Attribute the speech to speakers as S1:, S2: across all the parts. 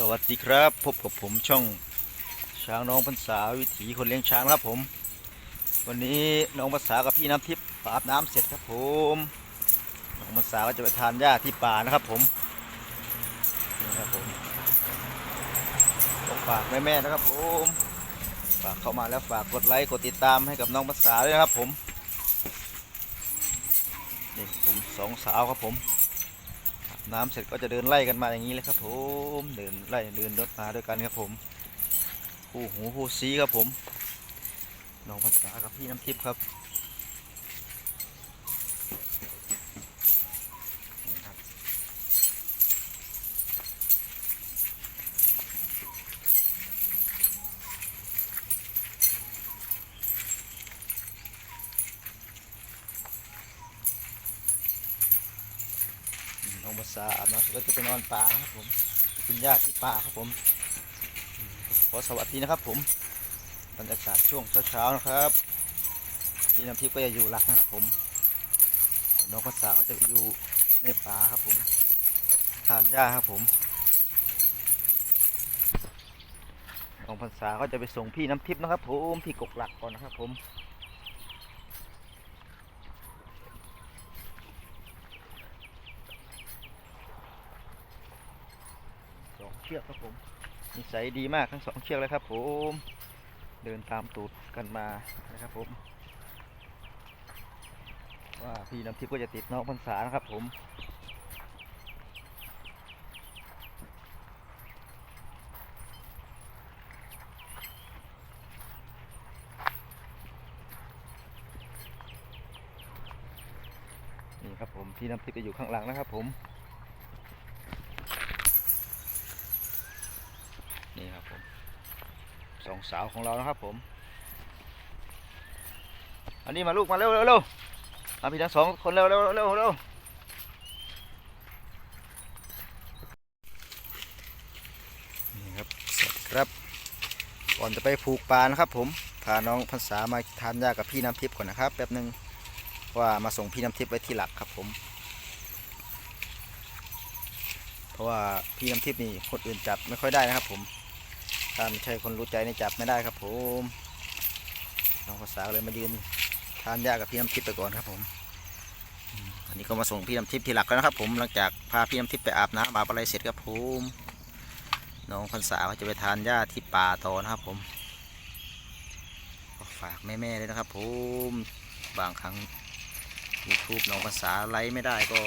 S1: สวัสดีครับ พบกับผมช่องช้างน้องพรรษาวิถีคนเลี้ยงช้างครับผม วันนี้น้องภาษากับพี่น้ำทิพย์อาบน้ำเสร็จครับผมน้องภาษาก็จะไปทานหญ้าที่ป่านะครับผมนี่ครับผมฝากแม่ๆนะครับผมฝากเข้ามาแล้วฝากกดไลค์กดติดตามให้กับน้องภาษาด้วยนะครับผมนี่ผมสองสาวครับผม น้ำเสร็จก็จะเดินไล่กันมาอย่างนี้เลยครับผมเดินไล่เดินรถมาด้วยกันครับผมคู่หูคู่ซีครับผมน้องภาษากับพี่น้ำทิพย์ครับ น้องภาษาอาบน้ำเสร็จจะไปนอนป่าครับผมกินหญ้าที่ป่าครับผม ขอสวัสดีนะครับ ผมบรรยากาศช่วงเช้าๆนะครับพี่น้ำทิพย์ก็จะอยู่หลักนะครับผมนน้องภาษาก็จะไปอยู่ในป่าครับผมทานหญ้าครับผมน้องภาษาก็จะไปส่งพี่น้ำทิพย์นะครับ ผมที่กกหลักก่อนนะครับ ผมสอง เชือกครับผมนิสัยดีมากทั้งสองเชือกเลยครับผมเดินตามตูดกันมานะครับผม ว่าพี่น้ำทิพย์ก็จะติดน้องพรรษานะครับผมนี่ครับผมพี่น้ำทิพย์ก็อยู่ข้างหลังนะครับผมนี่ครับผม สองสาวของเรานะครับผม อันนี้มาลูกมาเร็วเร็วเร็วมาพี่ทั้งสองคนเร็วเร็วเร็วเร็วนี่ครับสวัสดีครับก่อนจะไปผูกปลานะครับ ผมพาน้องพรรษามาทานยากับพี่น้ำทิพย์ก่อนนะครับแป๊บหนึ่งว่ามาส่งพี่น้ำทิพย์ไว้ที่หลักครับผม เพราะว่าพี่น้ำทิพย์นี่คนอื่นจับไม่ค่อยได้นะครับผม ถ้าไม่ใช่คนรู้ใจนี่จับไม่ได้ครับผมน้องภาษาเลยมายืนทานยากับพี่น้ำทิพย์ไปก่อนครับผมอันนี้ก็มาส่งพี่น้ำทิพย์ที่หลักแล้วนะครับ ผมหลังจากพาพี่น้ำทิพย์ไปอาบน้ำอาบอะไรเสร็จครับผมน้องพรรษาก็จะไปทานหญ้าที่ป่าต่อนะครับ ผมฝากแม่ๆเลยนะครับ ผมบางครั้ง YouTube น้องภาษาไลฟ์ไม่ได้ก็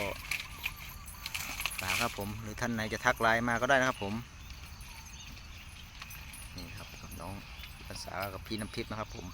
S1: ฝากครับผม หรือท่านไหนจะทักไลน์มาก็ได้นะครับผมนี่ครับกับน้องาษากับพี่น้ำทิพย์นะครับผม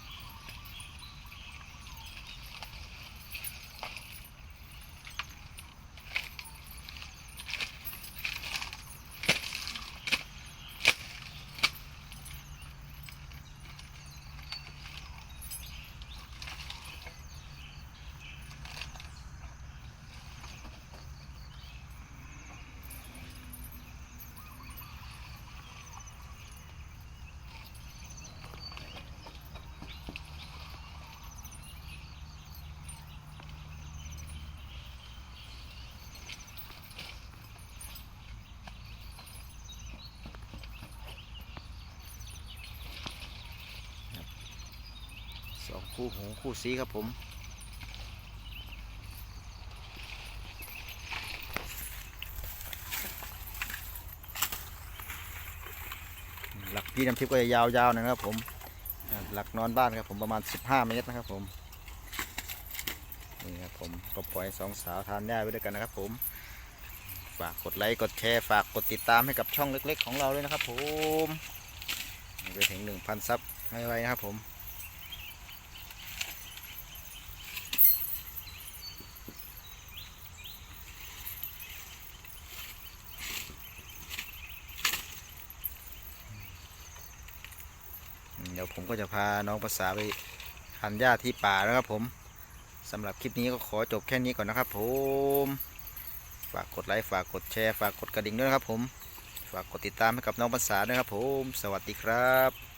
S1: องคู่หูคู่ซีครับผมหลักพี่น้ำทิพย์ก็จะยาวๆนะครับผมหลักนอนบ้านครับผมประมาณ 15 เมตรนะครับผมนี่ครับผมก็ปล่อยสองสาวทานหญ้าไปด้วยกันนะครับผมฝากกดไลค์กดแชร์ฝากกดติดตามให้กับช่องเล็ก ๆ ของเราเลยนะครับผมไปถึง 1,000 ซับให้ไวนะครับผม เดี๋ยวผมก็จะพาน้องภาษาไปหันหญ้าที่ป่านะครับผมสำหรับคลิปนี้ก็ขอจบแค่นี้ก่อนนะครับผมฝากกดไลค์ฝากกดแชร์ฝากกดกระดิ่งด้วยนะครับผมฝากกดติดตามให้กับน้องภาษาด้วยครับผม สวัสดีครับ